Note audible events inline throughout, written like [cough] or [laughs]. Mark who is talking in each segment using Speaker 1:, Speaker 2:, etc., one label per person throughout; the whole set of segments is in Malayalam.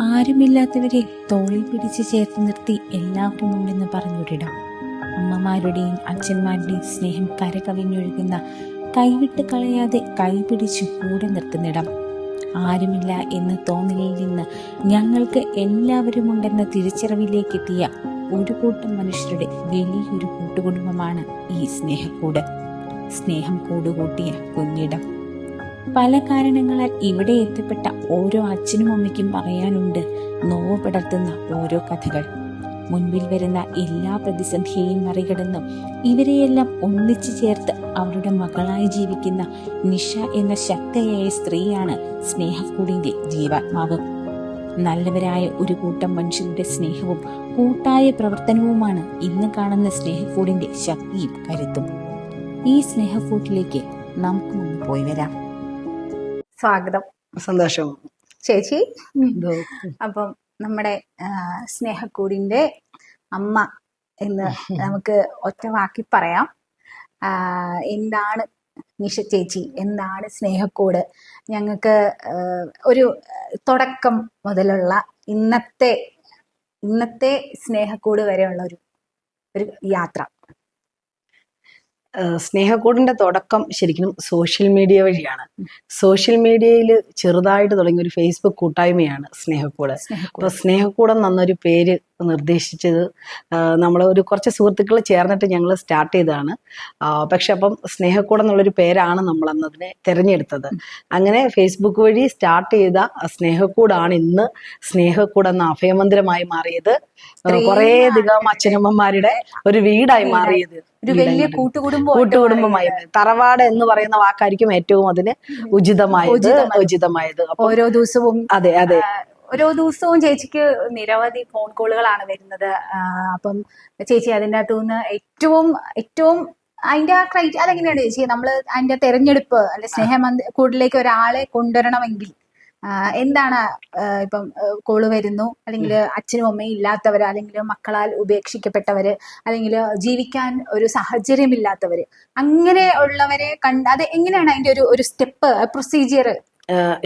Speaker 1: ആരുമില്ലാത്തവരെ തോളിൽ പിടിച്ച് ചേർത്ത് നിർത്തി എല്ലാവരും ഉണ്ടെന്ന് പറഞ്ഞൊരിടം അമ്മമാരുടെയും അച്ഛന്മാരുടെയും സ്നേഹം കരകവിഞ്ഞൊഴുകുന്ന കൈവിട്ട് കളയാതെ കൈപിടിച്ചു കൂടെ നിർത്തുന്നിടം. ആരുമില്ല എന്ന് തോന്നലിൽ നിന്ന് ഞങ്ങൾക്ക് എല്ലാവരും ഉണ്ടെന്ന തിരിച്ചറിവിലേക്ക് എത്തിയ ഒരു കൂട്ടം മനുഷ്യരുടെ വലിയൊരു കൂട്ടുകുടുംബമാണ് ഈ സ്നേഹക്കൂട്. സ്നേഹം കൂടുകൂട്ടിയ കുഞ്ഞിടം. പല കാരണങ്ങളാൽ ഇവിടെ എത്തിപ്പെട്ട ഓരോ അച്ഛനും അമ്മയ്ക്കും പറയാനുണ്ട് നോവ് പടർത്തുന്ന ഓരോ കഥകൾ. മുൻപിൽ വരുന്ന എല്ലാ പ്രതിസന്ധിയെയും മറികടന്നും ഇവരെയെല്ലാം ഒന്നിച്ചു ചേർത്ത് അവരുടെ മകളായി ജീവിക്കുന്ന നിഷ എന്ന ശക്തയായ സ്ത്രീയാണ് സ്നേഹക്കൂടിന്റെ ജീവാത്മാവ്. നല്ലവരായ ഒരു കൂട്ടം മനുഷ്യരുടെ സ്നേഹവും കൂട്ടായ പ്രവർത്തനവുമാണ് ഇന്ന് കാണുന്ന സ്നേഹക്കൂടിന്റെ ശക്തിയും കരുത്തും. ഈ സ്നേഹക്കൂട്ടിലേക്ക് നമുക്ക് മുമ്പ് പോയി വരാം.
Speaker 2: സ്വാഗതം.
Speaker 3: സന്തോഷം
Speaker 2: ചേച്ചി? അപ്പം നമ്മുടെ സ്നേഹക്കൂടിന്റെ അമ്മ എന്ന് [laughs] നമുക്ക് ഒറ്റ വാക്കി പറയാം. എന്താണ് നിഷ ചേച്ചി എന്താണ് സ്നേഹക്കൂട്? ഞങ്ങൾക്ക് ഒരു തുടക്കം മുതലുള്ള ഇന്നത്തെ ഇന്നത്തെ സ്നേഹക്കൂട് വരെയുള്ള ഒരു ഒരു യാത്ര.
Speaker 3: സ്നേഹക്കൂടിന്റെ തുടക്കം ശരിക്കും സോഷ്യൽ മീഡിയ വഴിയാണ്. സോഷ്യൽ മീഡിയയിൽ ചെറുതായിട്ട് തുടങ്ങിയ ഒരു ഫേസ്ബുക്ക് കൂട്ടായ്മയാണ് സ്നേഹക്കൂട്.
Speaker 2: അപ്പോൾ
Speaker 3: അപ്പൊ സ്നേഹക്കൂടം എന്നൊരു പേര് നിർദ്ദേശിച്ചത് നമ്മൾ ഒരു കുറച്ച് സുഹൃത്തുക്കൾ ചേർന്നിട്ട് ഞങ്ങൾ സ്റ്റാർട്ട് ചെയ്തതാണ്. പക്ഷെ അപ്പം സ്നേഹക്കൂടം എന്നുള്ളൊരു പേരാണ് നമ്മൾ അന്നതിനെ തിരഞ്ഞെടുത്തത് അങ്ങനെ ഫേസ്ബുക്ക് വഴി സ്റ്റാർട്ട് ചെയ്ത സ്നേഹക്കൂടാണ് ഇന്ന് സ്നേഹക്കൂട് എന്ന അഭയമന്ദിരമായി മാറിയത്. കുറേ അധികം അച്ഛനമ്മമാരുടെ ഒരു വീടായി. മാറിയത്.
Speaker 2: ഒരു വലിയ. കൂട്ടുകുടുംബം
Speaker 3: കൂട്ടുകുടുംബമായി. തറവാട് എന്ന് പറയുന്ന വാക്കായിരിക്കും ഏറ്റവും അതിന് ഉചിതമായത്
Speaker 2: ഉചിതമായത്. ഓരോ ദിവസവും
Speaker 3: അതെ അതെ.
Speaker 2: ഓരോ ദിവസവും ചേച്ചിക്ക് നിരവധി ഫോൺ കോളുകളാണ് വരുന്നത്. അപ്പം ചേച്ചി അതിന്റെ അകത്തു നിന്ന് ഏറ്റവും ഏറ്റവും അതിന്റെ ആ ക്രൈറ്റ് അതെങ്ങനെയാണ് ചേച്ചി? നമ്മൾ അതിന്റെ തെരഞ്ഞെടുപ്പ് അല്ലെ സ്നേഹമന്ദ കൂടുതലേക്ക് ഒരാളെ കൊണ്ടുവരണമെങ്കിൽ എന്താണ് ഇപ്പം കോൾ വരുന്നു അല്ലെങ്കിൽ അച്ഛനും അമ്മയും ഇല്ലാത്തവർ അല്ലെങ്കിൽ മക്കളാൽ ഉപേക്ഷിക്കപ്പെട്ടവര് അല്ലെങ്കിൽ ജീവിക്കാൻ ഒരു സാഹചര്യമില്ലാത്തവര് അങ്ങനെ ഉള്ളവരെ കണ്ട് അത് എങ്ങനെയാണ് അതിന്റെ ഒരു ഒരു സ്റ്റെപ്പ് പ്രൊസീജിയർ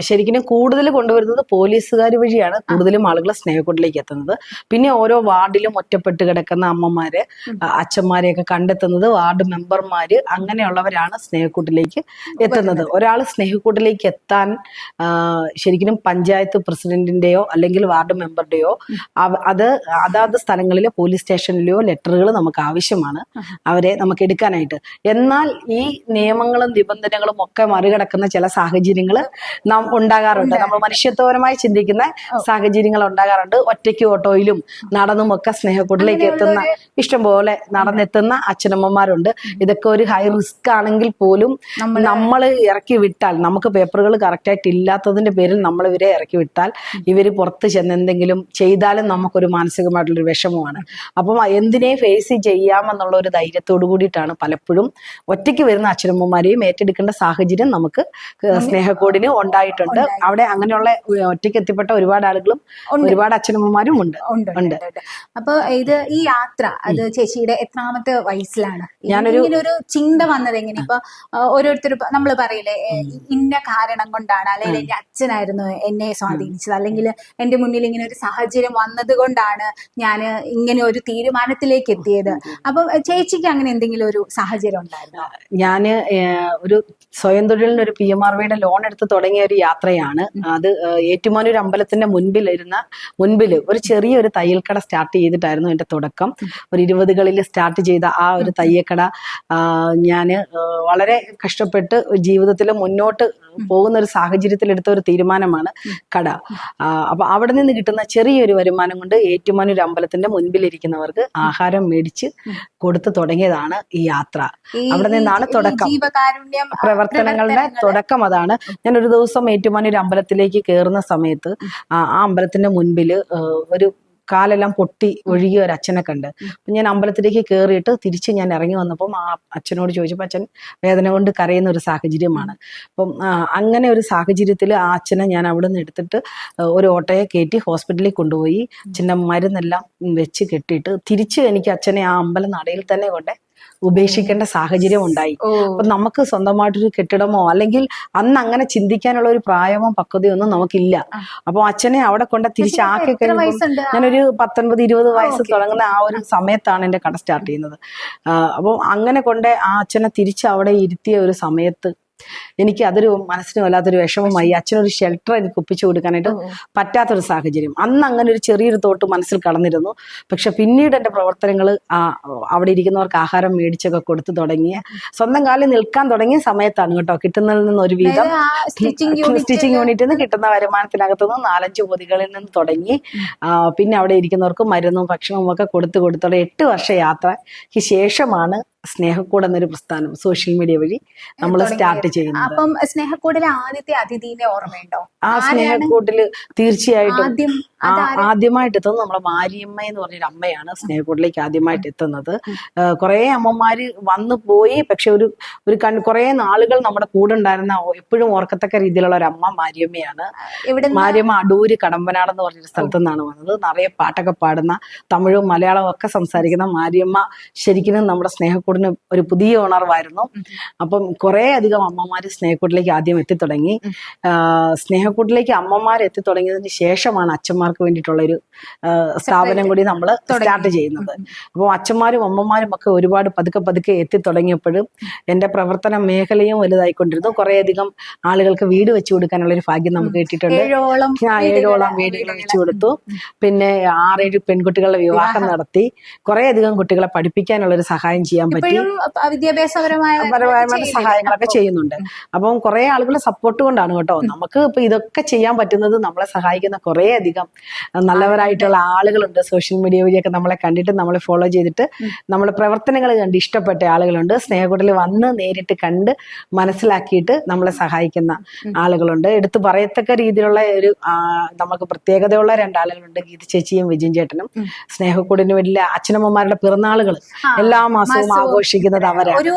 Speaker 3: ശരിക്കും കൂടുതൽ കൊണ്ടുവരുന്നത് പോലീസുകാർ വഴിയാണ്. കൂടുതലും ആളുകൾ സ്നേഹക്കൂട്ടിലേക്ക് എത്തുന്നത്. പിന്നെ ഓരോ വാർഡിലും ഒറ്റപ്പെട്ട് കിടക്കുന്ന അമ്മമാര് അച്ഛന്മാരെയൊക്കെ കണ്ടെത്തുന്നത് വാർഡ് മെമ്പർമാര് അങ്ങനെയുള്ളവരാണ് സ്നേഹക്കൂട്ടിലേക്ക് എത്തുന്നത്. ഒരാൾ സ്നേഹക്കൂട്ടിലേക്ക് എത്താൻ ശരിക്കും പഞ്ചായത്ത് പ്രസിഡന്റിന്റെയോ അല്ലെങ്കിൽ വാർഡ് മെമ്പറുടെയോ അത് അതാത് സ്ഥലങ്ങളിലെ പോലീസ് സ്റ്റേഷനിലെയോ ലെറ്ററുകൾ നമുക്ക് ആവശ്യമാണ് അവരെ നമുക്ക് എടുക്കാനായിട്ട്. എന്നാൽ ഈ നിയമങ്ങളും നിബന്ധനകളും ഒക്കെ മറികടക്കുന്ന ചില സാഹചര്യങ്ങൾ നാം ഉണ്ടാകാറുണ്ട്. നമ്മൾ മനുഷ്യത്വപരമായി ചിന്തിക്കുന്ന സാഹചര്യങ്ങൾ ഉണ്ടാകാറുണ്ട്. ഒറ്റയ്ക്ക് ഓട്ടോയിലും നടന്നും ഒക്കെ സ്നേഹക്കൂട്ടിലേക്ക് എത്തുന്ന ഇഷ്ടംപോലെ നടന്നെത്തുന്ന അച്ഛനമ്മമാരുണ്ട്. ഇതൊക്കെ ഒരു ഹൈ റിസ്ക് ആണെങ്കിൽ പോലും നമ്മൾ ഇറക്കി വിട്ടാൽ നമുക്ക് പേപ്പറുകൾ കറക്റ്റായിട്ട് ഇല്ലാത്തതിന്റെ പേരിൽ നമ്മൾ ഇവരെ ഇറക്കി വിട്ടാൽ ഇവർ പുറത്ത് ചെന്ന് എന്തെങ്കിലും ചെയ്താലും നമുക്കൊരു മാനസികമായിട്ടുള്ളൊരു വിഷമമാണ്. അപ്പം എന്തിനെ ഫേസ് ചെയ്യാമെന്നുള്ള ഒരു ധൈര്യത്തോടു കൂടിയിട്ടാണ് പലപ്പോഴും ഒറ്റയ്ക്ക് വരുന്ന അച്ഛനമ്മമാരെയും ഏറ്റെടുക്കേണ്ട സാഹചര്യം നമുക്ക് സ്നേഹക്കോടിന് ഉണ്ടായിട്ടുണ്ട്. അവിടെ അങ്ങനെയുള്ള ഒറ്റയ്ക്ക് എത്തിപ്പെട്ട ഒരുപാട് ആളുകളും ഒരുപാട് അച്ഛനമ്മമാരും ഉണ്ട്.
Speaker 2: ഉണ്ട്. അപ്പൊ ഇത് ഈ യാത്ര അത് ചേച്ചിയുടെ എത്രാമത്തെ വയസ്സിലാണ്?
Speaker 3: ഞാനൊരു-
Speaker 2: ഒരു ചിന്ത വന്നത് എങ്ങനെ ഇപ്പൊ ഓരോരുത്തർ നമ്മൾ പറയില്ലേ ഇന്ന കാരണം കൊണ്ടാണ് അല്ലെങ്കിൽ എന്റെ അച്ഛനായിരുന്നു എന്നെ സ്വാധീനിച്ചത് അല്ലെങ്കിൽ എന്റെ മുന്നിൽ ഇങ്ങനെ ഒരു സാഹചര്യം വന്നത് കൊണ്ടാണ് ഞാൻ ഇങ്ങനെ ഒരു തീരുമാനത്തിലേക്ക് എത്തിയത്. അപ്പൊ ചേച്ചിക്ക് അങ്ങനെ എന്തെങ്കിലും ഒരു സാഹചര്യം ഉണ്ടായിരുന്നു?
Speaker 3: ഞാൻ ഒരു സ്വയം തൊഴിലിന് ഒരു പി എം ആർ വിയുടെ ലോൺ എടുത്ത് തുടങ്ങിയ ഒരു യാത്രയാണ് അത് ഏറ്റുമാനൂർ അമ്പലത്തിന്റെ മുൻപിലിരുന്ന മുൻപിൽ ഒരു ചെറിയൊരു തയ്യൽക്കട സ്റ്റാർട്ട് ചെയ്തിട്ടായിരുന്നു എന്റെ തുടക്കം. ഒരു ഇരുപതുകളിൽ സ്റ്റാർട്ട് ചെയ്ത ആ ഒരു തയ്യക്കട ഞാൻ വളരെ കഷ്ടപ്പെട്ട് ജീവിതത്തിൽ മുന്നോട്ട് പോകുന്ന ഒരു സാഹചര്യത്തിൽ എടുത്ത ഒരു തീരുമാനമാണ് കട. അപ്പൊ അവിടെ നിന്ന് കിട്ടുന്ന ചെറിയൊരു വരുമാനം കൊണ്ട് ഏറ്റുമാനൂർ അമ്പലത്തിന്റെ മുൻപിലിരിക്കുന്നവർക്ക് ആഹാരം മേടിച്ച് കൊടുത്തു തുടങ്ങിയതാണ് ഈ യാത്ര. അവിടെ നിന്നാണ് തുടക്കം. പ്രവർത്തനങ്ങളുടെ തുടക്കം അതാണ്. ഞാൻ ഒരു ദിവസം ഏറ്റുമാനൂർ അമ്പലത്തിലേക്ക് കയറുന്ന സമയത്ത് ആ അമ്പലത്തിന്റെ മുൻപിൽ ഒരു കാലെല്ലാം പൊട്ടി ഒഴുകിയ ഒരു അച്ഛനെ കണ്ട്. അപ്പം ഞാൻ അമ്പലത്തിലേക്ക് കയറിയിട്ട് തിരിച്ച് ഞാൻ ഇറങ്ങി വന്നപ്പം ആ അച്ഛനോട് ചോദിച്ചപ്പോൾ അച്ഛൻ വേദന കൊണ്ട് കരയുന്ന ഒരു സാഹചര്യമാണ്. അപ്പം അങ്ങനെ ഒരു സാഹചര്യത്തിൽ ആ അച്ഛനെ ഞാൻ അവിടെ നിന്ന് എടുത്തിട്ട് ഒരു ഓട്ടോയെ കയറ്റി ഹോസ്പിറ്റലിൽ കൊണ്ടുപോയി. അച്ഛന്റെ മരുന്നെല്ലാം വെച്ച് കെട്ടിയിട്ട് തിരിച്ച് എനിക്ക് അച്ഛനെ ആ അമ്പലം നടയിൽ തന്നെ കൊണ്ട് ഉപേക്ഷിക്കേണ്ട സാഹചര്യം ഉണ്ടായി. അപ്പൊ നമുക്ക് സ്വന്തമായിട്ടൊരു കെട്ടിടമോ അല്ലെങ്കിൽ അന്ന് അങ്ങനെ ചിന്തിക്കാനുള്ള ഒരു പ്രായമോ പക്വതയോ ഒന്നും നമുക്കില്ല അപ്പൊ അച്ഛനെ അവിടെ കൊണ്ട് തിരിച്ചാക്കി കഴിയുമ്പോൾ ഞാനൊരു പത്തൊൻപത് ഇരുപത് വയസ്സ് തുടങ്ങുന്ന ആ ഒരു സമയത്താണ് എന്റെ കട സ്റ്റാർട്ട് ചെയ്യുന്നത്. അപ്പോൾ അങ്ങനെ കൊണ്ട് ആ അച്ഛനെ തിരിച്ച് അവിടെ ഇരുത്തിയ ഒരു സമയത്ത് എനിക്ക് അതൊരു മനസ്സിന് വല്ലാത്തൊരു വിഷമമായി. അച്ഛനൊരു ഷെൽട്ടർ എനിക്ക് ഒപ്പിച്ചു കൊടുക്കാനായിട്ട്. പറ്റാത്തൊരു സാഹചര്യം. അന്ന് അങ്ങനെ ഒരു ചെറിയൊരു തോട്ട് മനസ്സിൽ കടന്നിരുന്നു. പക്ഷെ പിന്നീട് എന്റെ പ്രവർത്തനങ്ങൾ അവിടെ ഇരിക്കുന്നവർക്ക് ആഹാരം മേടിച്ചൊക്കെ കൊടുത്തു തുടങ്ങിയ സ്വന്തം കാലിൽ നിൽക്കാൻ തുടങ്ങിയ സമയത്താണ് കേട്ടോ കിട്ടുന്നതിൽ നിന്ന് ഒരു വീതം
Speaker 2: സ്റ്റിച്ചിങ്
Speaker 3: യൂണിറ്റിൽ നിന്ന് കിട്ടുന്ന വരുമാനത്തിനകത്തു നിന്ന് നാലഞ്ച് പൊതികളിൽ നിന്ന് തുടങ്ങി പിന്നെ അവിടെ ഇരിക്കുന്നവർക്ക് മരുന്നും ഭക്ഷണവും ഒക്കെ കൊടുത്തു കൊടുത്തോടെ എട്ട് വർഷ യാത്രയ്ക്ക് ശേഷമാണ് സ്നേഹക്കൂട് എന്നൊരു പ്രസ്ഥാനം സോഷ്യൽ മീഡിയ വഴി നമ്മൾ സ്റ്റാർട്ട് ചെയ്യുന്നത്.
Speaker 2: അപ്പം സ്നേഹക്കൂടിലെ ആദ്യത്തെ അതിഥിനെ ഓർമ്മയുണ്ടോ?
Speaker 3: ആ സ്നേഹക്കൂട്ടിൽ തീർച്ചയായിട്ടും ആദ്യമായിട്ട് എത്തുന്നത് നമ്മളെ മാരിയമ്മ എന്ന് പറഞ്ഞൊരു അമ്മയാണ് സ്നേഹക്കൂട്ടിലേക്ക് ആദ്യമായിട്ട് എത്തുന്നത്. കുറെ അമ്മമാര് വന്നു പോയി പക്ഷെ ഒരു ഒരു കൺ കുറെ നാളുകൾ നമ്മുടെ കൂടെ ഉണ്ടായിരുന്ന എപ്പോഴും ഓർക്കത്തക്ക രീതിയിലുള്ള ഒരു അമ്മ മാരിയമ്മയാണ്. മാരിയമ്മ അടൂര് കടമ്പനാട് എന്ന് പറഞ്ഞൊരു സ്ഥലത്തു നിന്നാണ് വന്നത്. നിറയെ പാട്ടൊക്കെ പാടുന്ന തമിഴും മലയാളവും ഒക്കെ സംസാരിക്കുന്ന മാരിയമ്മ ശരിക്കും നമ്മുടെ സ്നേഹക്കൂടിന് ഒരു പുതിയ ഉണർവായിരുന്നു അപ്പം കുറെ അധികം അമ്മമാര് സ്നേഹക്കൂട്ടിലേക്ക് ആദ്യം എത്തിത്തുടങ്ങി. സ്നേഹക്കൂട്ടിലേക്ക് അമ്മമാർ എത്തിത്തുടങ്ങിയതിന് ശേഷമാണ് അച്ഛന്മാർക്ക് വേണ്ടിയിട്ടുള്ള ഒരു സ്ഥാപനം കൂടി നമ്മൾ സ്റ്റാർട്ട് ചെയ്യുന്നത്. അപ്പോൾ അച്ഛന്മാരും അമ്മമാരും ഒക്കെ ഒരുപാട് പതുക്കെ പതുക്കെ എത്തിത്തുടങ്ങിയപ്പോഴും എന്റെ പ്രവർത്തന മേഖലയും വലുതായിക്കൊണ്ടിരുന്നു. കുറേയധികം ആളുകൾക്ക് വീട് വെച്ചു കൊടുക്കാനുള്ള ഒരു ഭാഗ്യം നമുക്ക് കിട്ടിയിട്ടുണ്ട്.
Speaker 2: ഏഴോളം
Speaker 3: വീടുകൾ വെച്ചു കൊടുത്തു. പിന്നെ ആറേഴ് പെൺകുട്ടികളുടെ വിവാഹം നടത്തി. കുറെ അധികം കുട്ടികളെ പഠിപ്പിക്കാനുള്ള ഒരു സഹായം ചെയ്യാൻ പറ്റി
Speaker 2: വിദ്യാഭ്യാസപരമായ
Speaker 3: സഹായങ്ങളൊക്കെ ചെയ്യുന്നുണ്ട്. അപ്പം കുറെ ആളുകളെ സപ്പോർട്ട് കൊണ്ടാണ് കേട്ടോ. നമുക്ക് ഇപ്പൊ ഇതൊക്കെ ചെയ്യാൻ പറ്റുന്നത് നമ്മളെ സഹായിക്കുന്ന കുറെ അധികം നല്ലവരായിട്ടുള്ള ആളുകളുണ്ട്. സോഷ്യൽ മീഡിയ വഴിയൊക്കെ നമ്മളെ കണ്ടിട്ട് നമ്മളെ ഫോളോ ചെയ്തിട്ട് നമ്മളെ പ്രവർത്തനങ്ങൾ കണ്ട് ഇഷ്ടപ്പെട്ട ആളുകളുണ്ട്. സ്നേഹക്കൂട്ടിൽ വന്ന് നേരിട്ട് കണ്ട് മനസ്സിലാക്കിയിട്ട് നമ്മളെ സഹായിക്കുന്ന ആളുകളുണ്ട്. എടുത്തു പറയത്തക്ക രീതിയിലുള്ള ഒരു നമുക്ക് പ്രത്യേകതയുള്ള രണ്ടാളുകളുണ്ട് ഗീത ചേച്ചിയും വിജയൻ ചേട്ടനും സ്നേഹക്കൂടിന് വലിയ അച്ഛനമ്മമാരുടെ പിറന്നാളുകൾ എല്ലാ മാസവും ആഘോഷിക്കുന്നത് അവരാണ്.
Speaker 2: ഒരു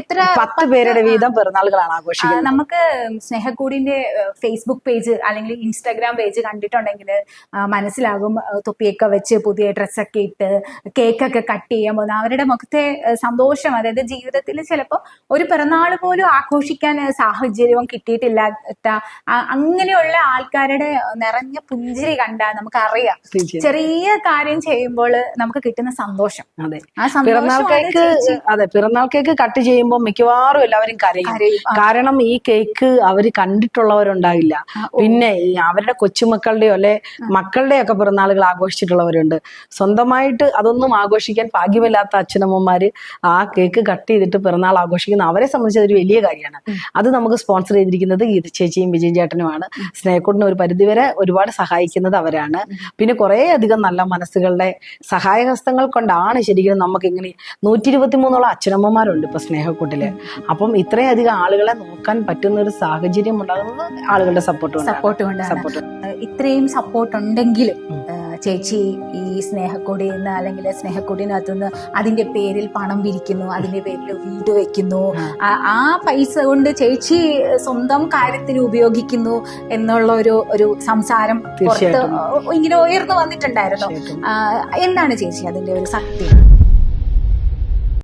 Speaker 2: എത്ര
Speaker 3: പത്ത് പേരുടെ വീതം പിറന്നാളുകളാണ് ആഘോഷിക്കുന്നത്.
Speaker 2: നമുക്ക് സ്നേഹക്കൂടിന്റെ ഫേസ്ബുക്ക് പേജ് അല്ലെങ്കിൽ ഇൻസ്റ്റാഗ്രാം പേജ് കണ്ടിട്ടുണ്ടെങ്കിൽ മനസ്സിലാകും തൊപ്പിയൊക്കെ വെച്ച് പുതിയ ഡ്രസ്സൊക്കെ ഇട്ട് കേക്കൊക്കെ കട്ട് ചെയ്യാൻ പോകുന്ന അവരുടെ മുഖത്തെ സന്തോഷം അതായത് ജീവിതത്തിൽ ചിലപ്പോൾ ഒരു പിറന്നാൾ പോലും ആഘോഷിക്കാൻ സാഹചര്യവും കിട്ടിയിട്ടില്ലാത്ത അങ്ങനെയുള്ള ആൾക്കാരുടെ നിറഞ്ഞ പുഞ്ചിരി കണ്ടാൽ നമുക്ക്
Speaker 3: അറിയാം
Speaker 2: ചെറിയ കാര്യം ചെയ്യുമ്പോൾ നമുക്ക് കിട്ടുന്ന സന്തോഷം.
Speaker 3: അതെ.
Speaker 2: ആ സന്തോഷം
Speaker 3: അതെ പിറന്നാൾ കേക്ക് കട്ട് ചെയ്യുമ്പോൾ മിക്കവാറും എല്ലാവരും കരയും. കാരണം ഈ കേക്ക് അവർ കണ്ടിട്ടുള്ളവരുണ്ടാകില്ല. പിന്നെ അവരുടെ കൊച്ചുമക്കളുടെയോ അല്ലെ മക്കളുടെ ഒക്കെ പിറന്നാളുകൾ ആഘോഷിച്ചിട്ടുള്ളവരുണ്ട്. സ്വന്തമായിട്ട് അതൊന്നും ആഘോഷിക്കാൻ ഭാഗ്യമില്ലാത്ത അച്ഛനമ്മമാര് ആ കേക്ക് കട്ട് ചെയ്തിട്ട് പിറന്നാൾ ആഘോഷിക്കുന്ന അവരെ സംബന്ധിച്ച് അതൊരു വലിയ കാര്യമാണ്. അത് നമുക്ക് സ്പോൺസർ ചെയ്തിരിക്കുന്നത് ഗീത ചേച്ചിയും വിജയൻ ചേട്ടനുമാണ്. സ്നേഹക്കൂടിന് ഒരു പരിധിവരെ ഒരുപാട് സഹായിക്കുന്നത് അവരാണ്. പിന്നെ കുറേ അധികം നല്ല മനസ്സുകളുടെ സഹായഹസ്തങ്ങൾ കൊണ്ടാണ് ശരിക്കും നമുക്ക് ഇങ്ങനെ നൂറ്റി ഇരുപത്തി മൂന്നോളം അച്ഛനമ്മമാരുണ്ട് ഇപ്പൊ സ്നേഹക്കൂട്ടിൽ. അപ്പം ഇത്രയധികം ആളുകളെ നോക്കാൻ പറ്റുന്ന ഒരു സാഹചര്യം ഉണ്ടാകുന്നത് ആളുകളുടെ സപ്പോർട്ട്
Speaker 2: സപ്പോർട്ട്
Speaker 3: സപ്പോർട്ട്
Speaker 2: ഇത്രയും സപ്പോർട്ട് ഉണ്ടെങ്കിലും ചേച്ചി ഈ സ്നേഹക്കൊടിയിൽ നിന്ന് അല്ലെങ്കിൽ സ്നേഹക്കൊടിനകത്തുനിന്ന് അതിന്റെ പേരിൽ പണം വിരിക്കുന്നു അതിന്റെ പേരിൽ വീട് വെക്കുന്നു ആ- പൈസ കൊണ്ട് ചേച്ചി സ്വന്തം കാര്യത്തിന് ഉപയോഗിക്കുന്നു എന്നുള്ള ഒരു ഒരു സംസാരം പുറത്ത്. ഇങ്ങനെ ഉയർന്നു വന്നിട്ടുണ്ടായിരുന്നു. എന്താണ് ചേച്ചി അതിന്റെ ഒരു സത്യം?